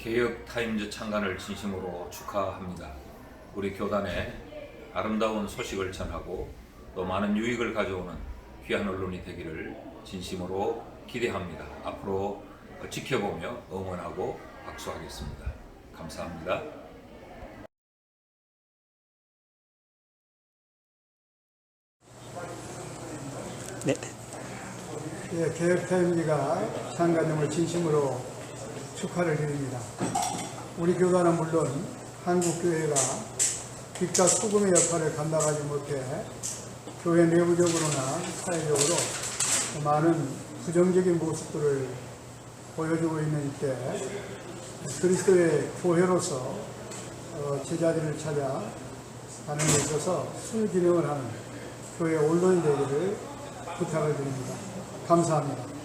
개혁 타임즈 창간을 진심으로 축하합니다. 우리 교단에 아름다운 소식을 전하고 또 많은 유익을 가져오는 귀한 언론이 되기를 진심으로 기대합니다. 앞으로 지켜보며 응원하고 박수하겠습니다. 감사합니다. 네. 예, 개혁타임즈가 창간임을 진심으로 축하를 드립니다. 우리 교단은 물론 한국교회가 빛과 소금의 역할을 감당하지 못해 교회 내부적으로나 사회적으로 많은 부정적인 모습들을 보여주고 있는 이때 그리스도의 교회로서 어, 제자들을 찾아 가는 데 있어서 순기능을 하는 교회 언론이 되기를 부탁을 드립니다. 감사합니다.